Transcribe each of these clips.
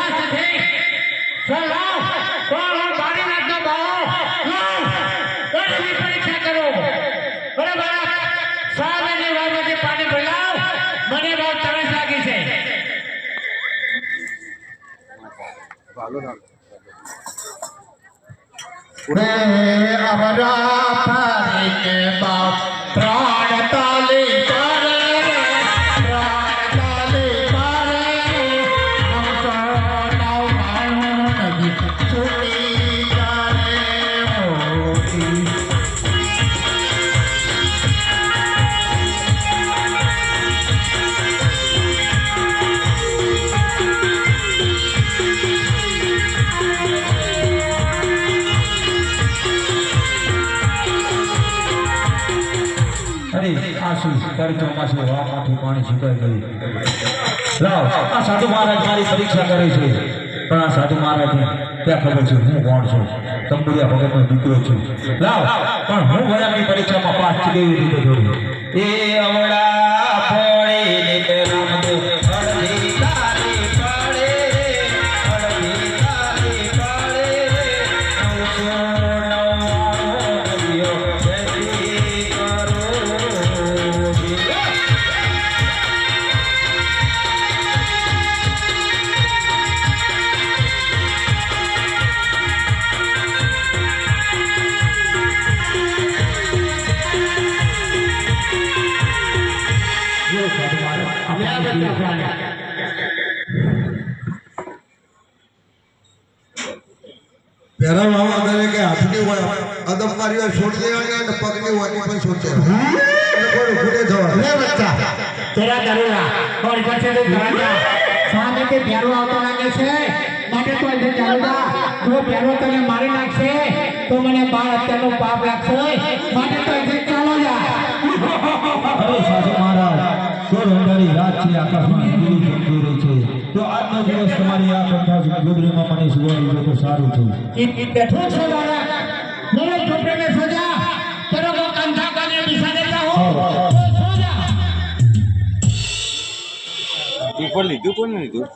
વિશ્વાસ નથી તો લાવ કોણ અરે આ શું તારી ચોમાસું હવામાંથી પાણી સુકાઈ ગયું. લાવ, આ સાધુ મહારાજ મારી પરીક્ષા કરે છે. પણ આ સાધુ મહારાજને ત્યાં ખબર છે હું કોણ છું? તંબુરિયા ભગતનો દીકરો છું. લાવ, પણ હું ભરાની પરીક્ષામાં પાસ કેવી રીતે જોડું. એ અવળા પહેલા મામા કરે કે હાથની હોય અદમકારીઓ છોડી દેવાની અને પગની હોય પણ છોડી દેવાની અને કોઈ લે બચ્ચા. તેરા દરુલા કોણ કરશે તે ધરાજા સામે તે ભેરો આવતો લાગે છે? માટે તો આજે ચાલુ જો પહેલો તને મારી નાખશે તો મને બાળ અત્યારનો પાપ લાગશે. માટે તો આજે ચાલો જા. અરે સાધુ મહારાજ તો રંગારી રાત છે આકાશમાં ગીરી ઝંખી રહી છે. તો આજનો દિવસ તમારી આ કંઠા ગુદરીમાં મને સુવા દીધો તો સારું છે બેઠો છો દાદા બોલો છોકરાને સજા. કરો કો કંઠા કાને બિસા દેતા હો? પેપર લીધું કોને લીધું?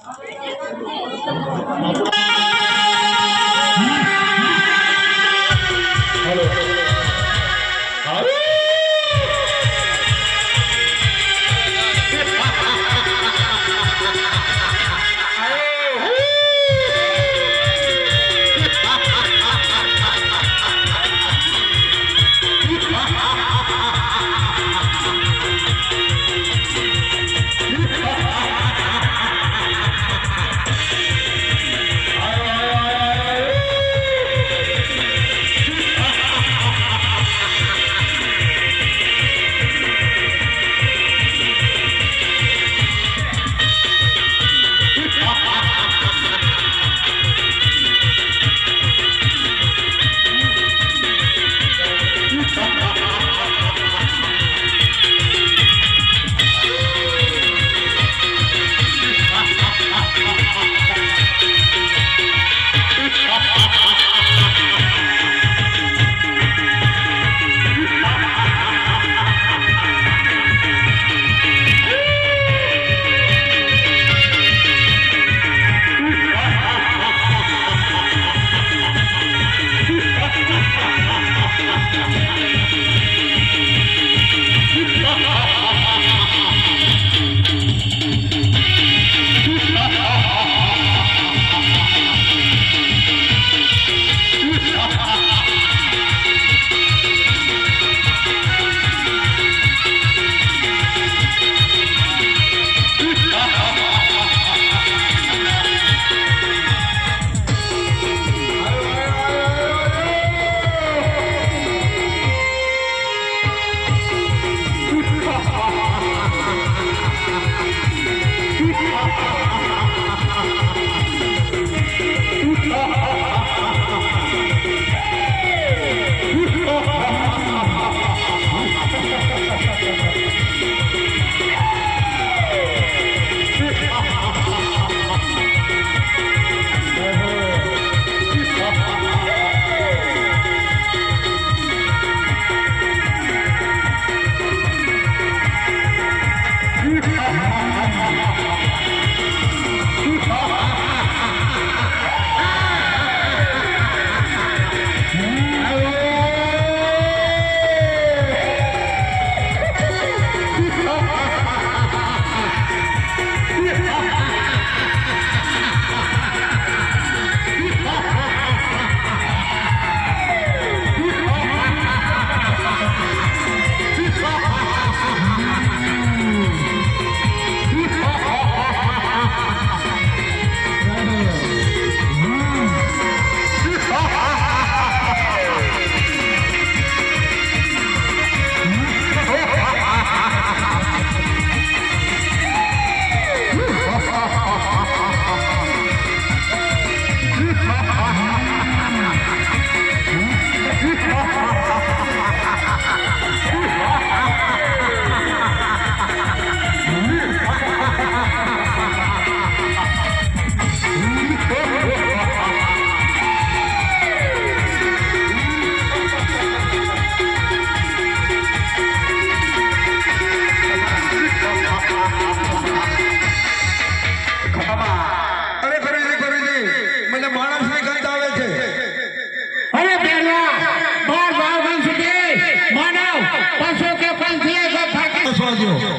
apoyo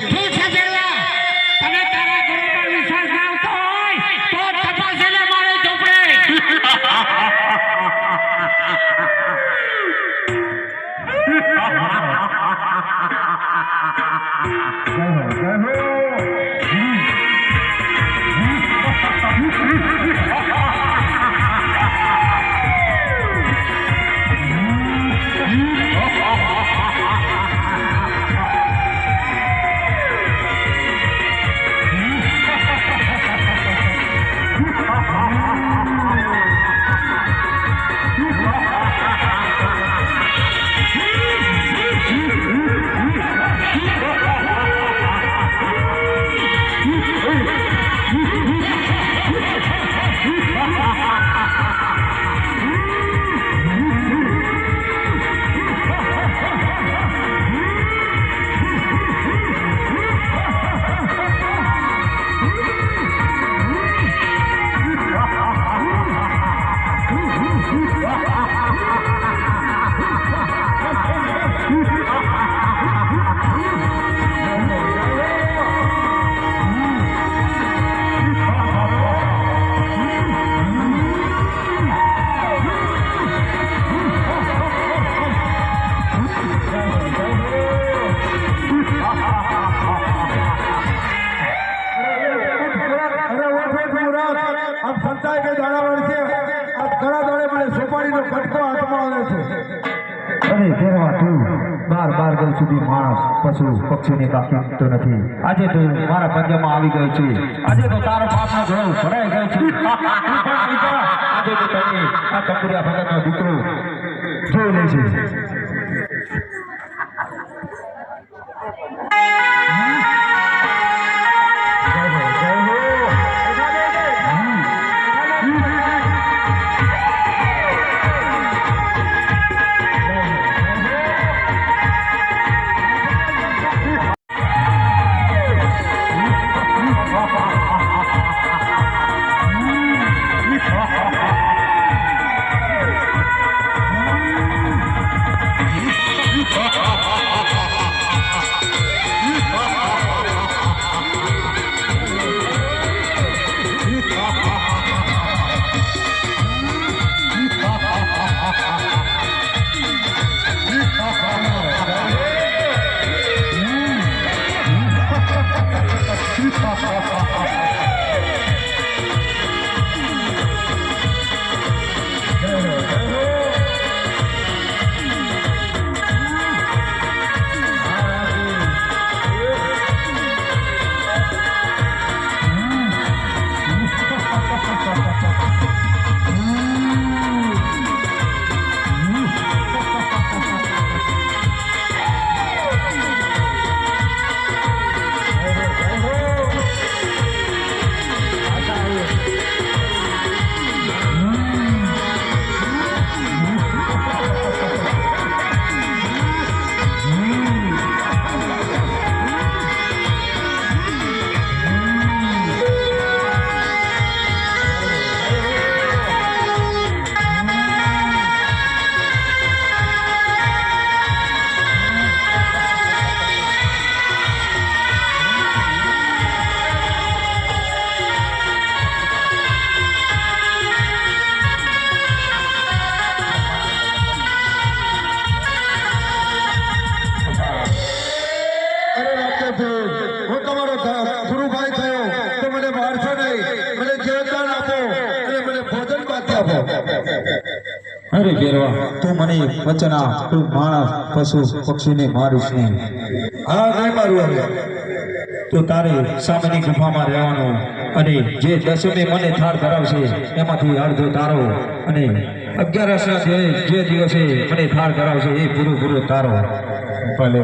બાર બાર સુધી માણસ પશુ પક્ષીની બાકી તો નથી. આજે તો મારા પંજામાં આવી ગયો છે. આજે તો તારો પાપનો ઘણો ભરાઈ ગયો છે. આજે તો તમે આ કંકુરિયા ભગતનો દીકરો જોઈ લેશે અરે ફેરવા તું મને વચન આપ. માણસ, પશુ, પક્ષીને મારીશ નહીં. હા નહીં મારું તો તારે સામેની ગુફામાં રહેવાનું અને જે દસમે મને થાળ ધરાવશે, એમાંથી અડધો તારો અને અગિયારસના જે જે દિવસે મને થાળ ધરાવશે, એ પૂરું પૂરો તારો. ભલે.